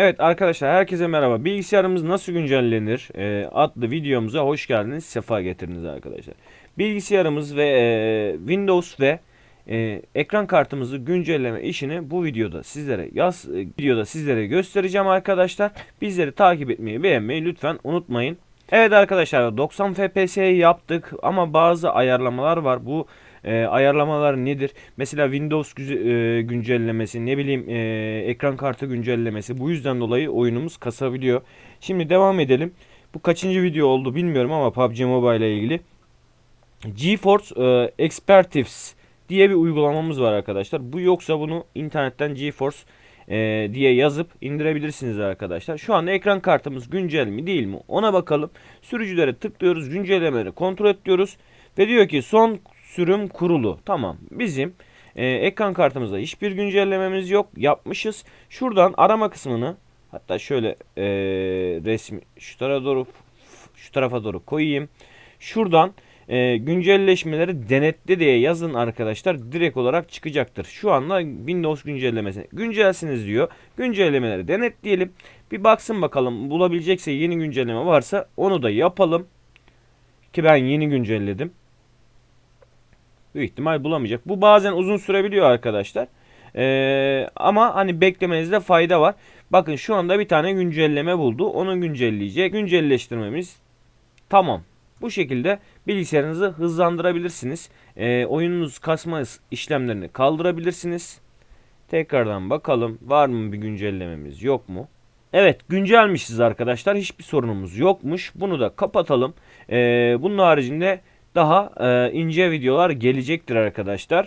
Evet arkadaşlar herkese merhaba. Bilgisayarımız nasıl güncellenir e, adlı videomuza hoş geldiniz. Sefa getirdiniz arkadaşlar. Bilgisayarımız ve e, Windows ve e, ekran kartımızı güncelleme işini bu videoda sizlere yaz e, videoda sizlere göstereceğim arkadaşlar. Bizleri takip etmeyi, beğenmeyi lütfen unutmayın. Evet arkadaşlar 90 FPS'yi yaptık ama bazı ayarlamalar var. Bu e, ayarlamalar nedir? Mesela Windows güze- e, güncellemesi, ne bileyim e, ekran kartı güncellemesi. Bu yüzden dolayı oyunumuz kasabiliyor. Şimdi devam edelim. Bu kaçıncı video oldu bilmiyorum ama PUBG Mobile ile ilgili. GeForce e, Expertives diye bir uygulamamız var arkadaşlar. Bu yoksa bunu internetten GeForce e, diye yazıp indirebilirsiniz arkadaşlar. Şu anda ekran kartımız güncel mi değil mi ona bakalım. Sürücülere tıklıyoruz, güncellemeleri kontrol et diyoruz. Ve diyor ki son sürüm kurulu. Tamam bizim e, ekran kartımızda hiçbir güncellememiz yok. Yapmışız. Şuradan arama kısmını hatta şöyle e, resmi şu tarafa doğru şu tarafa doğru koyayım. Şuradan e, güncelleşmeleri denetle diye yazın arkadaşlar direkt olarak çıkacaktır. Şu anda Windows güncellemesi güncelsiniz diyor. Güncellemeleri denetleyelim. Bir baksın bakalım bulabilecekse yeni güncelleme varsa onu da yapalım. Ki ben yeni güncelledim. Büyük ihtimal bulamayacak. Bu bazen uzun sürebiliyor arkadaşlar. Ee, ama hani beklemenizde fayda var. Bakın şu anda bir tane güncelleme buldu. Onu güncelleyecek. Güncelleştirmemiz tamam. Bu şekilde bilgisayarınızı hızlandırabilirsiniz. Ee, oyununuz kasma işlemlerini kaldırabilirsiniz. Tekrardan bakalım var mı bir güncellememiz yok mu? Evet güncelmişiz arkadaşlar. Hiçbir sorunumuz yokmuş. Bunu da kapatalım. Ee, bunun haricinde daha e, ince videolar gelecektir arkadaşlar.